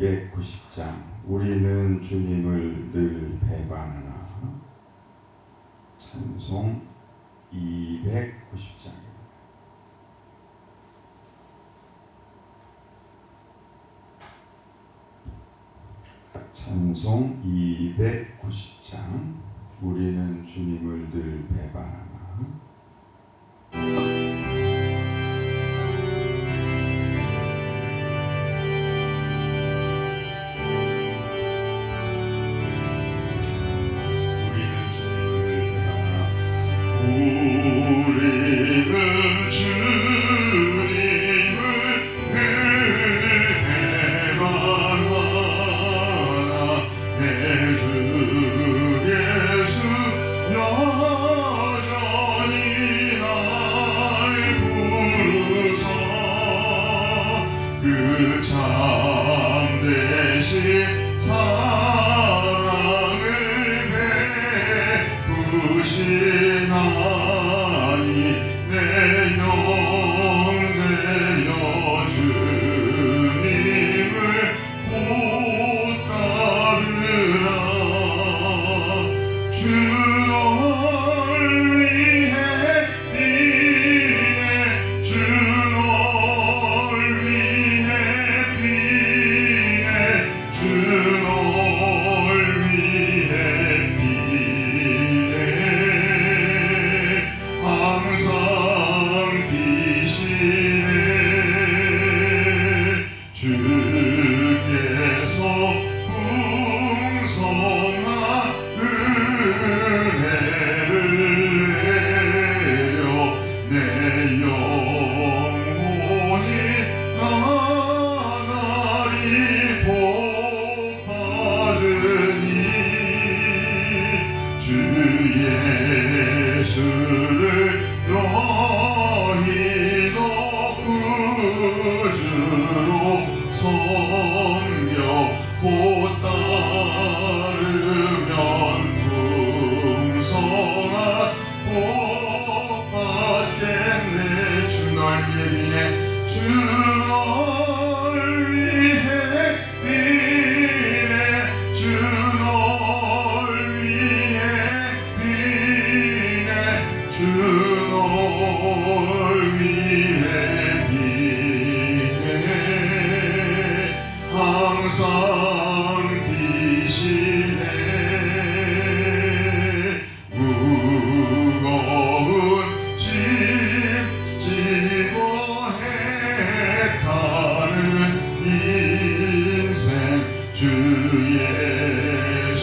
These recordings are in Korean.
290장 우리는 주님을 늘 배반하나? 찬송 290장. 찬송 290장 우리는 주님을 늘 배반하나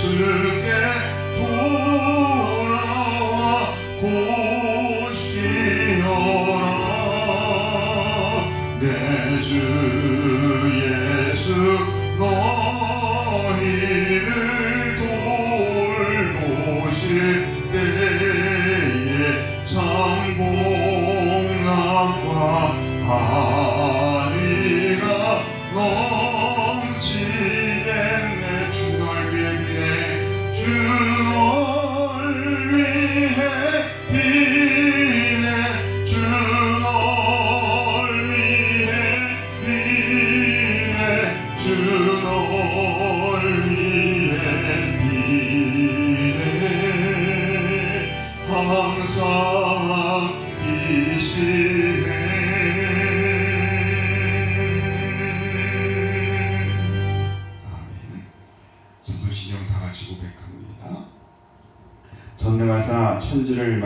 예수께 돌아와 곧 쉬어라 내 주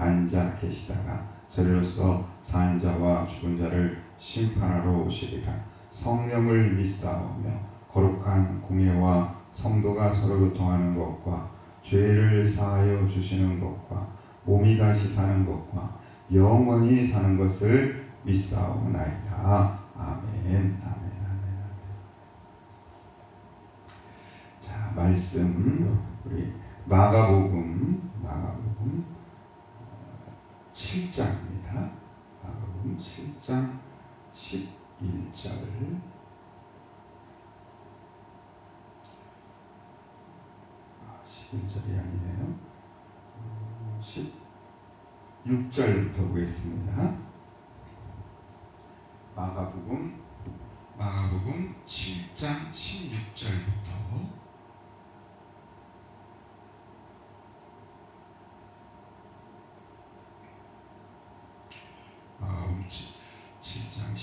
앉아 계시다가 저리로서 산 자와 죽은 자를 심판하러 오시리라 성령을 믿사오며 거룩한 공예와 성도가 서로 교통하는 것과 죄를 사하여 주시는 것과 몸이 다시 사는 것과 영원히 사는 것을 믿사오나이다. 아멘. 아멘. 아멘. 아멘. 자, 말씀 우리 마가복음 마가복음 7장입니다. 마가복음 7장 11절 아, 11절이 아니네요. 16절부터 보겠습니다. 마가복음 마가복음 7장 16절부터 마가복음 7장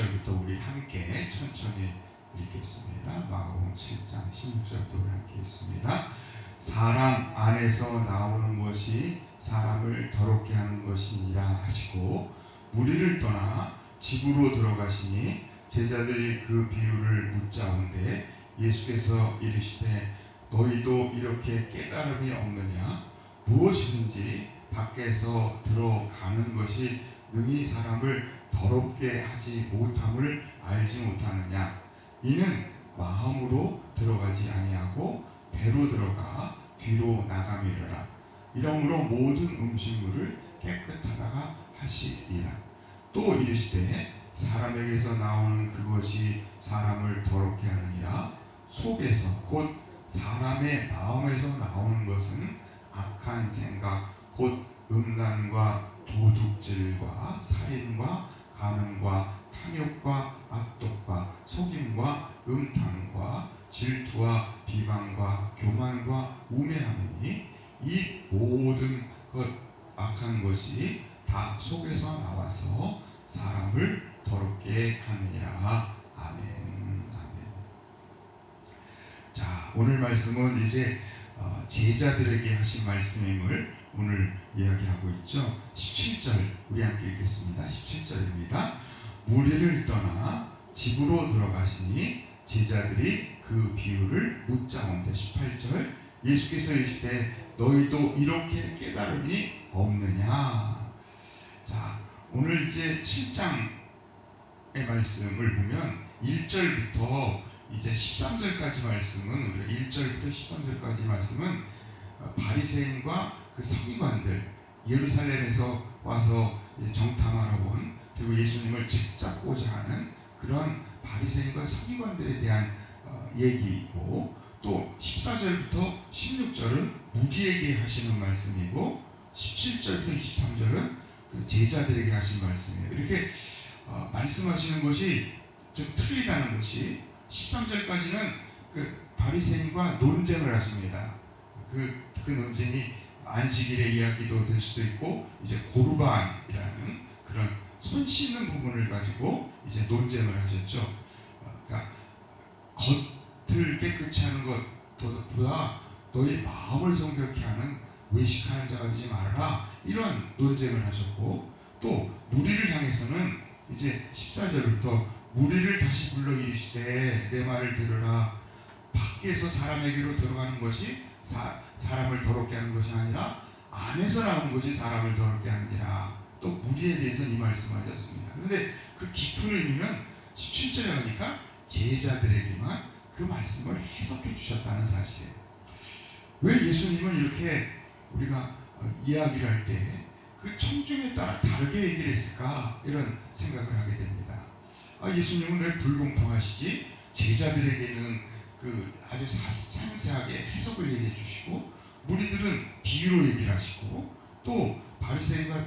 16절부터 우리 함께 천천히 읽겠습니다. 마가복음 7장 16절부터 우리 함께 읽습니다. 사람 안에서 나오는 것이 사람을 더럽게 하는 것이니라 하시고 무리를 떠나 집으로 들어가시니 제자들이 그 비유를 묻자온데 예수께서 이르시되 너희도 이렇게 깨달음이 없느냐 무엇이든지 밖에서 들어가는 것이 능히 사람을 더럽게 하지 못함을 알지 못하느냐? 이는 마음으로 들어가지 아니하고 배로 들어가 뒤로 나감이라. 이러므로 모든 음식물을 깨끗하다가 하시리라. 또 이르시되 사람에게서 나오는 그것이 사람을 더럽게 하느니라. 속에서 곧 사람의 마음에서 나오는 것은 악한 생각 곧 음란과 도둑질과 살인과 간음과 탐욕과 악독과 속임과 음탕과 질투와 비방과 교만과 우매함이니 이 모든 것 악한 것이 다 속에서 나와서 사람을 더럽게 하느니라. 아멘. 아멘. 자 오늘 말씀은 이제 어, 제자들에게 하신 말씀임을 오늘 이야기하고 있죠? 17절 우리 함께 읽겠습니다. 17절입니다. 무리를 떠나 집으로 들어가시니 제자들이 그 비유를 묻자온데 18절 예수께서 이르시되 너희도 이렇게 깨달음이 없느냐? 자 오늘 이제 7장의 말씀을 보면 1절부터 이제 13절까지 말씀은 우리가 1절부터 13절까지 말씀은 어, 바리새인과 그 서기관들 예루살렘에서 와서 정탐하러 온 그리고 예수님을 책잡고자 하는 그런 바리새인과 서기관들에 대한 어, 얘기이고 또 14절부터 16절은 무리에게 하시는 말씀이고 17절부터 23절은 그 제자들에게 하신 말씀이에요. 이렇게 어, 말씀하시는 것이 좀 틀리다는 것이 13절까지는 그 바리새인과 논쟁을 하십니다. 그, 그 논쟁이 안식일의 이야기도 될 수도 있고 이제 고르반이라는 그런 손 씻는 부분을 가지고 이제 논쟁을 하셨죠. 어, 그러니까 겉을 깨끗이 하는 것보다 너희 마음을 성결케 하는 외식하는 자가 되지 말아라 이런 논쟁을 하셨고 또 무리를 향해서는 이제 14절부터 무리를 다시 불러 이르시되 내 말을 들으라 밖에서 사람에게로 들어가는 것이 사, 사람을 더럽게 하는 것이 아니라 안에서 나오는 것이 사람을 더럽게 하느니라 또 무리에 대해서는 이 말씀하셨습니다 그런데 그 깊은 의미는 17절에 가니까 제자들에게만 그 말씀을 해석해 주셨다는 사실이에요 왜 예수님은 이렇게 우리가 어, 이야기를 할 때 그 청중에 따라 다르게 얘기를 했을까 이런 생각을 하게 됩니다. 아, 예수님은 왜 불공평하시지? 제자들에게는 그 아주 사- 상세하게 해석을 얘기해 주시고 무리들은 비유로 얘기를 하시고 또 바리새인과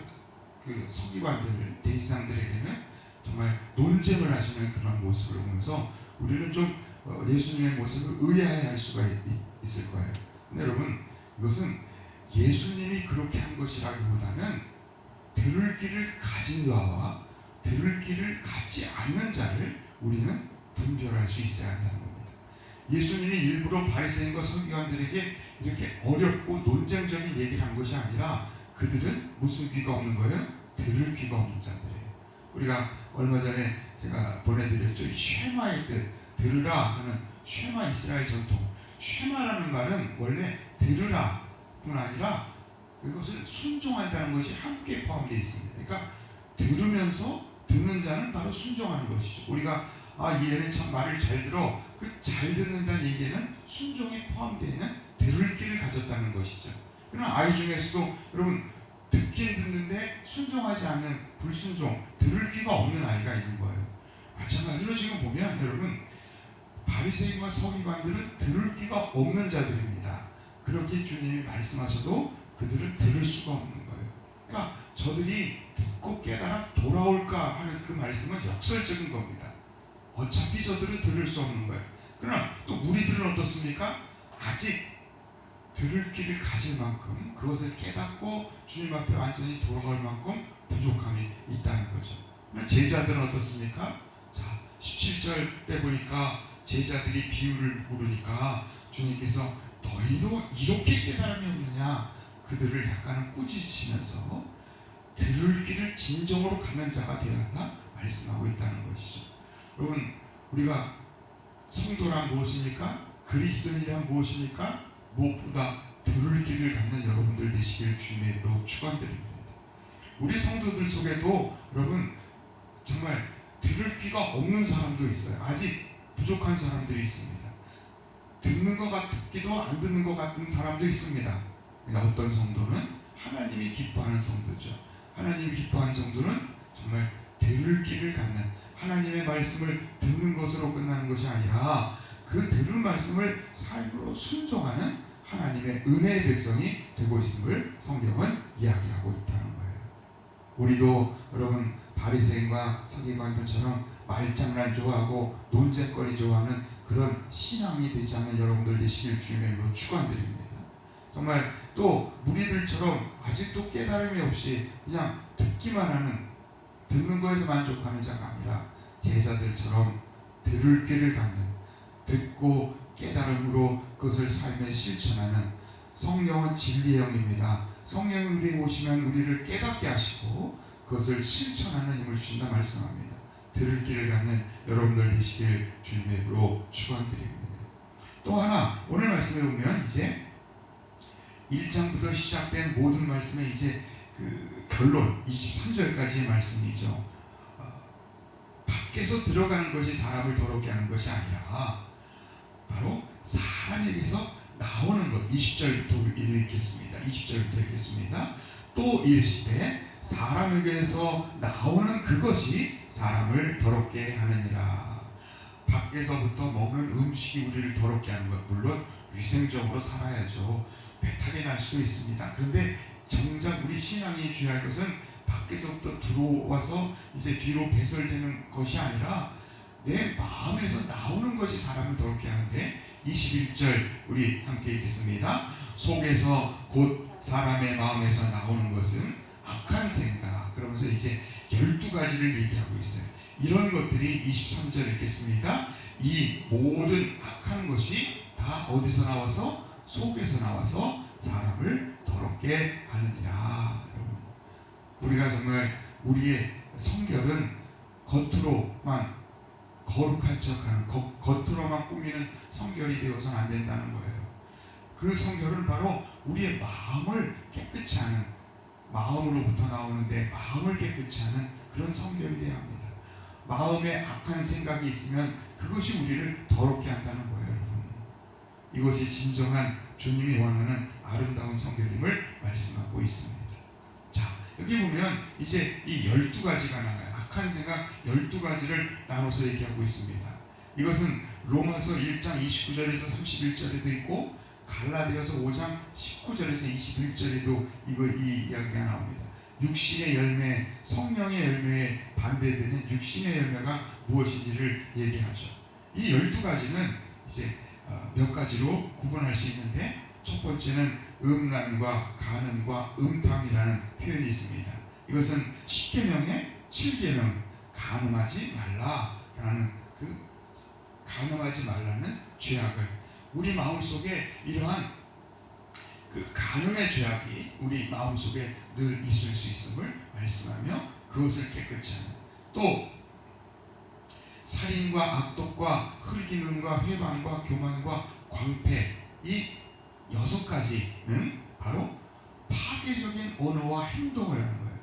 그 서기관들 대지상들에게는 정말 논쟁을 하시는 그런 모습을 보면서 우리는 좀 어, 예수님의 모습을 의아해할 수가 있, 있을 거예요. 근데 여러분 이것은 예수님이 그렇게 한 것이라기보다는 들을 길을 가진 자와 들을 길을 갖지 않는 자를 우리는 분별할 수 있어야 한다는. 예수님이 일부러 바리새인과 서기관들에게 이렇게 어렵고 논쟁적인 얘기를 한 것이 아니라 그들은 무슨 귀가 없는 거예요? 들을 귀가 없는 자들이에요. 우리가 얼마 전에 제가 보내드렸죠. 쉐마의 뜻, 들으라 하는 쉐마 이스라엘 전통. 쉐마라는 말은 원래 들으라 뿐 아니라 그것을 순종한다는 것이 함께 포함되어 있습니다. 그러니까 들으면서 듣는 자는 바로 순종하는 것이죠. 우리가 아, 이 애는 참 말을 잘 들어. 그 잘 듣는다는 얘기에는 순종이 포함되어 있는 들을 귀를 가졌다는 것이죠. 그러나 아이 중에서도 여러분 듣긴 듣는데 순종하지 않는 불순종, 들을 귀가 없는 아이가 있는 거예요. 마찬가지로 지금 보면 여러분 바리새인과 서기관들은 들을 귀가 없는 자들입니다. 그렇게 주님이 말씀하셔도 그들은 들을 수가 없는 거예요. 그러니까 저들이 듣고 깨달아 돌아올까 하는 그 말씀은 역설적인 겁니다. 어차피 저들은 들을 수 없는 거예요. 그러나 또 우리들은 어떻습니까? 아직 들을 귀를 가질 만큼 그것을 깨닫고 주님 앞에 완전히 돌아갈 만큼 부족함이 있다는 거죠. 제자들은 어떻습니까? 자, 17절에 보니까 제자들이 비유를 물으니까 주님께서 너희도 이렇게 깨달음이 없느냐? 그들을 약간은 꾸짖으시면서 들을 귀를 진정으로 갖는 자가 되어야 한다 말씀하고 있다는 것이죠. 여러분 우리가 성도란 무엇입니까? 그리스도인이란 무엇입니까? 무엇보다 들을 귀를 갖는 여러분들 되시길 주님의 이름으로 축원드립니다. 우리 성도들 속에도 여러분 정말 들을 귀가 없는 사람도 있어요. 아직 부족한 사람들이 있습니다. 듣는 것 같기도 안 듣는 것 같은 사람도 있습니다. 그러니까 어떤 성도는 하나님이 기뻐하는 성도죠. 하나님이 기뻐하는 정도는 정말 들을 귀를 갖는 하나님의 말씀을 듣는 것으로 끝나는 것이 아니라 그 들은 말씀을 삶으로 순종하는 하나님의 은혜의 백성이 되고 있음을 성경은 이야기하고 있다는 거예요. 우리도 여러분 바리새인과 서기관들처럼 말장난 좋아하고 논쟁거리 좋아하는 그런 신앙이 되지 않는 여러분들 되시길 주님의 이름으로 축원드립니다. 정말 또 무리들처럼 아직도 깨달음이 없이 그냥 듣기만 하는 듣는 거에서 만족하는 자가 아니라 제자들처럼 들을 귀를 갖는 듣고 깨달음으로 그것을 삶에 실천하는 성령은 진리의 영입니다. 성령이 우리에 오시면 우리를 깨닫게 하시고 그것을 실천하는 힘을 주신다 말씀합니다. 들을 길을 갖는 여러분들 되시길 주님의 이름으로 축원드립니다. 또 하나 오늘 말씀에 보면 이제 1장부터 시작된 모든 말씀에 이제 그 결론 23절까지의 말씀이죠. 어, 밖에서 들어가는 것이 사람을 더럽게 하는 것이 아니라 바로 사람에게서 나오는 것 20절부터 읽겠습니다. 20절부터 읽겠습니다. 또 이르시되 사람에게서 나오는 그것이 사람을 더럽게 하느니라. 밖에서부터 먹는 음식이 우리를 더럽게 하는 것 물론 위생적으로 살아야죠. 배탈이 날 수도 있습니다. 그런데 정작 우리 신앙이 중요할 것은 밖에서부터 들어와서 이제 뒤로 배설되는 것이 아니라 내 마음에서 나오는 것이 사람을 더럽게 하는데 21절 우리 함께 읽겠습니다. 속에서 곧 사람의 마음에서 나오는 것은 악한 생각 그러면서 이제 12가지를 얘기하고 있어요. 이런 것들이 23절 읽겠습니다. 이 모든 악한 것이 다 어디서 나와서 속에서 나와서 사람을 더럽게 하느니라. 우리가 정말 우리의 성결은 겉으로만 거룩한 척하는 겉, 겉으로만 꾸미는 성결이 되어서는 안 된다는 거예요. 그 성결은 바로 우리의 마음을 깨끗이 하는 마음으로부터 나오는데 마음을 깨끗이 하는 그런 성결이 되어야 합니다. 마음에 악한 생각이 있으면 그것이 우리를 더럽게 한다는 거예요, 여러분. 이것이 진정한 주님이 원하는 아름다운 성결임을 말씀하고 있습니다. 자, 여기 보면 이제 이 12가지가 나와요. 악한 생각 12가지를 나눠서 얘기하고 있습니다. 이것은 로마서 1장 29절에서 31절에도 있고 갈라디아서 5장 19절에서 21절에도 이거 이 이야기가 나옵니다. 육신의 열매, 성령의 열매에 반대되는 육신의 열매가 무엇인지를 얘기하죠. 이 12가지는 이제 어, 몇 가지로 구분할 수 있는데 첫 번째는 음란과 간음과 음탕이라는 표현이 있습니다. 이것은 10계명의 7계명 간음하지 말라라는 그 간음하지 말라는 죄악을 우리 마음속에 이러한 그 간음의 죄악이 우리 마음속에 늘 있을 수 있음을 말씀하며 그것을 깨끗이 하는 또 살인과 악독과 흙기능과 회방과 교만과 광패 이 여섯 가지는 바로 파괴적인 언어와 행동을 하는 거예요.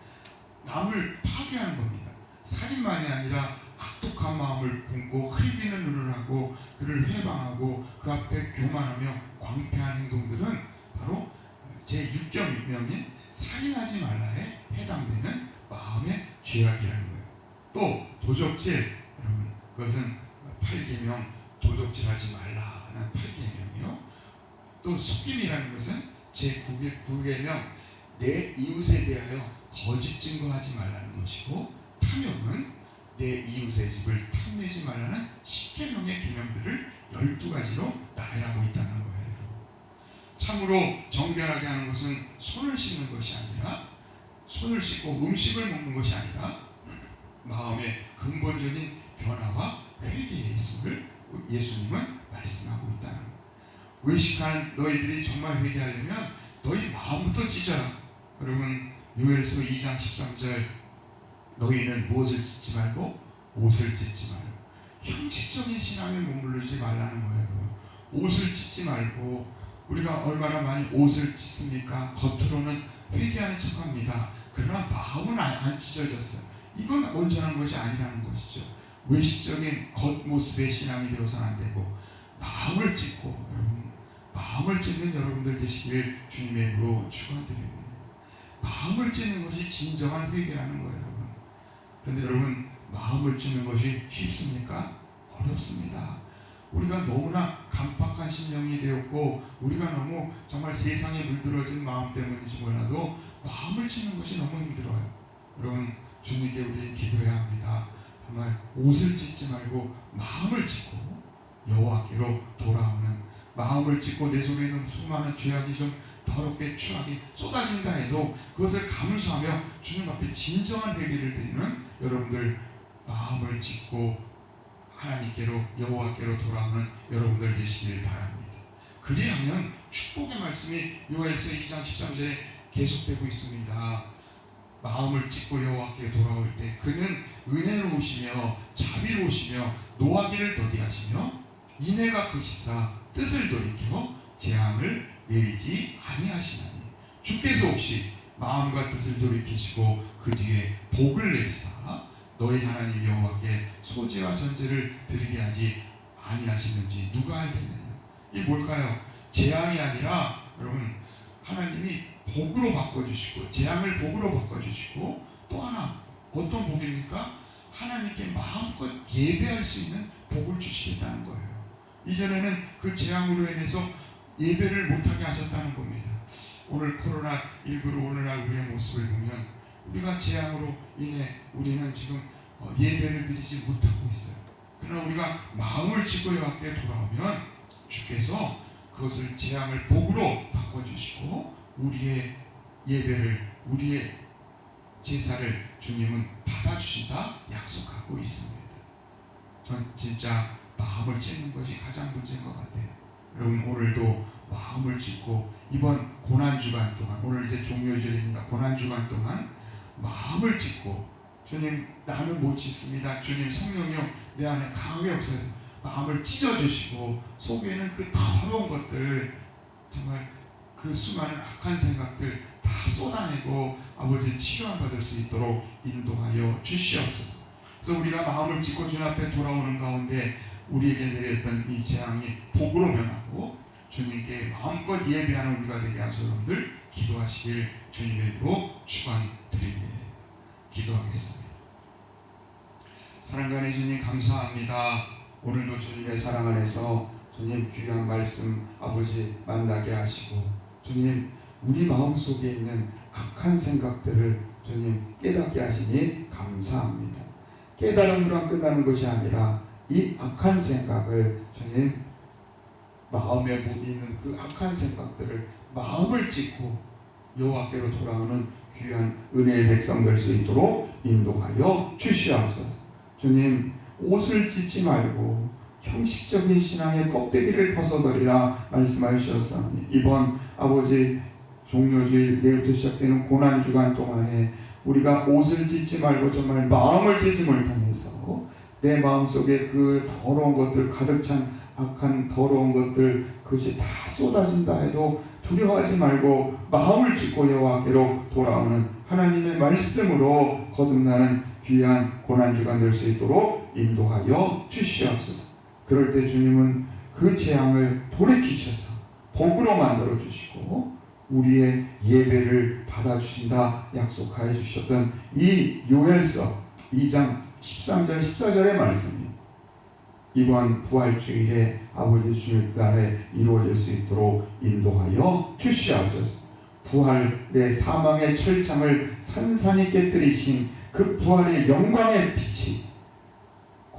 남을 파괴하는 겁니다. 살인만이 아니라 악독한 마음을 품고 흘리는 눈을 하고 그를 회방하고 그 앞에 교만하며 광폐한 행동들은 바로 제 6경명인 살인하지 말라에 해당되는 마음의 죄악이라는 거예요. 또 도적질 여러분 그것은 8계명 도적질하지 말라는 8계명이요. 또 속임이라는 것은 제 9계명 내 이웃에 대하여 거짓 증거하지 말라는 것이고 탐욕은 내 이웃의 집을 탐내지 말라는 10계명의 계명들을 12가지로 나열하고 있다는 거예요. 참으로 정결하게 하는 것은 손을 씻는 것이 아니라 손을 씻고 음식을 먹는 것이 아니라 마음의 근본적인 변화와 회개에 있음을 예수님은 말씀하고 있다는 거예요. 의식하는 너희들이 정말 회개하려면 너희 마음부터 찢어라. 여러분 요엘서 2장 13절 너희는 무엇을 찢지 말고 옷을 찢지 말고 형식적인 신앙에 머무르지 말라는 거예요. 여러분. 옷을 찢지 말고 우리가 얼마나 많이 옷을 찢습니까? 겉으로는 회개하는 척합니다. 그러나 마음은 안, 안 찢어졌어요. 이건 온전한 것이 아니라는 것이죠. 외식적인 겉모습의 신앙이 되어서는 안 되고 마음을 찢고 여러분 마음을 찢는 여러분들 되시길 주님의 이름으로 축원드립니다. 마음을 찢는 것이 진정한 회개라는 거예요, 여러분. 그런데 여러분 마음을 찢는 것이 쉽습니까? 어렵습니다. 우리가 너무나 강팍한 심령이 되었고 우리가 너무 정말 세상에 물들어진 마음 때문인지 몰라도 마음을 찢는 것이 너무 힘들어요. 여러분 주님께 우리 기도해야 합니다. 정말 옷을 찢지 말고 마음을 찢고 여호와께로 돌아오는 마음을 찢고 내 속에 있는 수많은 죄악이 좀 더럽게 추악이 쏟아진다 해도 그것을 감수하며 주님 앞에 진정한 회개를 드리는 여러분들 마음을 찢고 하나님께로 여호와께로 돌아오는 여러분들 되시길 바랍니다. 그리하면 축복의 말씀이 요엘서 2장 13절에 계속되고 있습니다. 마음을 찢고 여호와께 돌아올 때 그는 은혜로우시며 자비로우시며 노하기를 더디하시며 인애가 크시사 뜻을 돌이켜 재앙을 내리지 아니하시나니 주께서 혹시 마음과 뜻을 돌이키시고 그 뒤에 복을 내리사 너희 하나님 여호와께 소재와 전제를 드리게 하지 아니하시는지 누가 알겠느냐 이게 뭘까요? 재앙이 아니라 여러분 하나님이 복으로 바꿔주시고 재앙을 복으로 바꿔주시고 또 하나 어떤 복입니까? 하나님께 마음껏 예배할 수 있는 복을 주시겠다는 거예요. 이전에는 그 재앙으로 인해서 예배를 못하게 하셨다는 겁니다. 오늘 코로나 19로 오늘날 우리의 모습을 보면 우리가 재앙으로 인해 우리는 지금 어, 예배를 드리지 못하고 있어요. 그러나 우리가 마음을 찢고 여호와께 돌아오면 주께서 그것을 재앙을 복으로 바꿔주시고 우리의 예배를 우리의 제사를 주님은 받아주신다 약속하고 있습니다. 전 진짜 마음을 찢는 것이 가장 문제인 것 같아요. 여러분 오늘도 마음을 찢고 이번 고난 주간 동안 오늘 이제 종료절입니다. 고난 주간 동안 마음을 찢고 주님 나는 못 찢습니다. 주님 성령이여 내 안에 강하게 없어서 마음을 찢어주시고 속에는 그 더러운 것들 정말 그 수많은 악한 생각들 다 쏟아내고 아버지 치료함 받을 수 있도록 인도하여 주시옵소서. 그래서 우리가 마음을 찢고 주님 앞에 돌아오는 가운데 우리에게 내렸던 이 재앙이 복으로 변하고 주님께 마음껏 예배하는 우리가 되게 하소서 여러분들 기도하시길 주님의 이름으로 축원드립니다. 기도하겠습니다. 사랑하는 주님 감사합니다. 오늘도 주님의 사랑 안에서 주님 귀한 말씀 아버지 만나게 하시고 주님 우리 마음 속에 있는 악한 생각들을 주님 깨닫게 하시니 감사합니다. 깨달음으로 끝나는 것이 아니라 이 악한 생각을 주님 마음에 못 있는 그 악한 생각들을 마음을 찢고 여호와께로 돌아오는 귀한 은혜의 백성 될 수 있도록 인도하여 주시옵소서. 주님 옷을 찢지 말고 형식적인 신앙의 껍데기를 벗어버리라 말씀하셨사오니 이번 아버지 종료주일 내일부터 시작되는 고난 주간 동안에 우리가 옷을 찢지 말고 정말 마음을 찢음을 통해서 내 마음 속에 그 더러운 것들 가득 찬 악한 더러운 것들 그것이 다 쏟아진다 해도 두려워하지 말고 마음을 찢고 여호와께로 돌아오는 하나님의 말씀으로 거듭나는 귀한 고난 주간 될 수 있도록 인도하여 주시옵소서. 그럴 때 주님은 그 재앙을 돌이키셔서 복으로 만들어 주시고 우리의 예배를 받아 주신다 약속하여 주셨던 이 요엘서 2장 13절 14절의 말씀이 이번 부활주일에 아버지 주님 딸에 이루어질 수 있도록 인도하여 주시옵소서. 부활의 사망의 철창을 산산히 깨뜨리신 그 부활의 영광의 빛이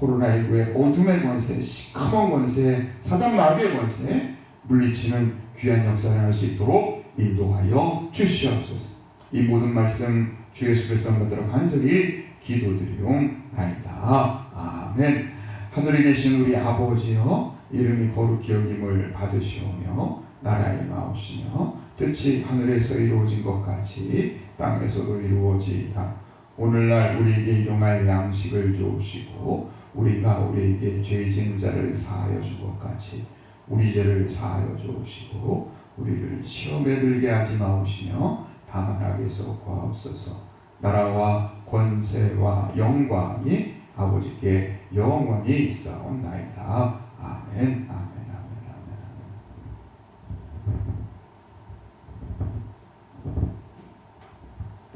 코로나19의 어둠의 권세, 시커먼 권세, 사단 마귀의 권세 물리치는 귀한 역사를 할 수 있도록 인도하여 주시옵소서. 이 모든 말씀 주 예수 그리스도 받들어 간절히 기도드리옵나이다. 아멘. 하늘에 계신 우리 아버지여 이름이 거룩히 여김을 받으시오며 나라의 마옵시며 뜻이 하늘에서 이루어진 것 같이 땅에서도 이루어지이다. 오늘날 우리에게 일용할 양식을 주옵시고 우리가 우리에게 죄진 자를 사하여 준것 같이 우리 죄를 사하여 주옵시고 우리를 시험에 들게 하지 마옵시며 다만 악에서 구하옵소서. 나라와 권세와 영광이 아버지께 영원히 있사옵나이다. 아멘 아멘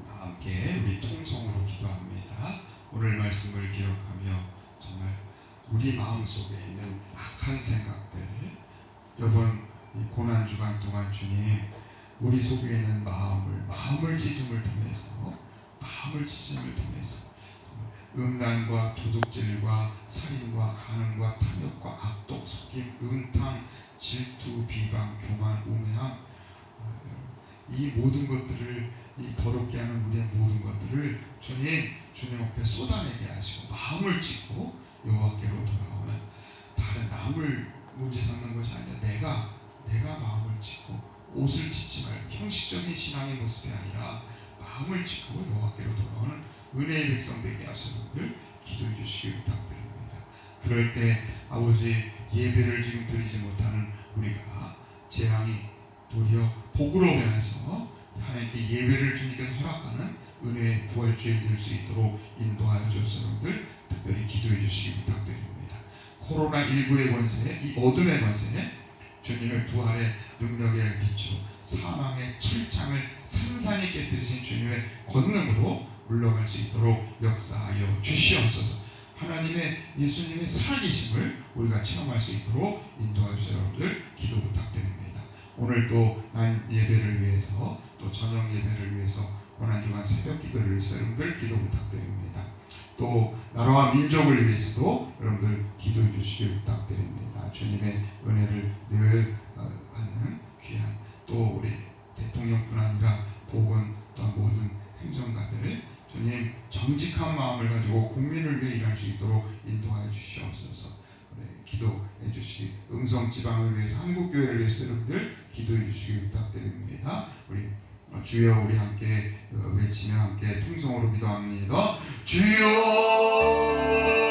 다 함께 우리 통성으로 기도합니다. 오늘 말씀을 기억하며 정말 우리 마음 속에 있는 악한 생각들 이 고난 주간 동안 주님 우리 속에 있는 마음을 마음을 찢음을 통해서 마음을 찢음을 통해서 음란과 도둑질과 살인과 간음과 탐욕과 악독 속임 음탕 질투 비방 교만 우매함 어, 이 모든 것들을 이 더럽게 하는 우리의 모든 것들을 주님 주님 앞에 쏟아내게 하시고 마음을 찢고 여호와께로 돌아오는 다른 남을 문제 삼는 것이 아니라 내가 내가 마음을 찢고 옷을 찢지 말고 형식적인 신앙의 모습이 아니라 마음을 찢고 여호와께로 돌아오는 은혜의 백성 되게 하시는들 기도해 주시길 부탁드립니다. 그럴 때 아버지 예배를 지금 드리지 못하는 우리가 재앙이 도리어 복으로 변해서 하나님께 예배를 주님께서 허락하는 은혜의 부활주일 될수 있도록 인도하여 주시는들 특별히 기도해 주시기 부탁드립니다. 코로나19의 권세, 이 어둠의 권세, 주님의 부활의 능력의 빛으로 사망의 철창을 산산히 깨뜨리신 주님의 권능으로 물러갈 수 있도록 역사하여 주시옵소서. 하나님의 예수님의 살아계심을 우리가 체험할 수 있도록 인도하여 주시는 여러분들 기도 부탁드립니다. 오늘 또난 예배를 위해서 또 저녁 예배를 위해서 고난주간 새벽 기도를 여러분들 기도 부탁드립니다. 또 나라와 민족을 위해서도 여러분들 기도해 주시길 부탁드립니다. 주님의 은혜를 늘 어, 받는 귀한 또 우리 대통령뿐 아니라 보건 또 모든 행정가들 주님 정직한 마음을 가지고 국민을 위해 일할 수 있도록 인도하여 주시옵소서. 기도해 주시기 음성 지방을 위해서 한국 교회를 위해서 여러분들 기도해 주시기 부탁드립니다. 우리 어, 주여 우리 함께 어, 외치며 함께 통성으로 기도합니다. 주여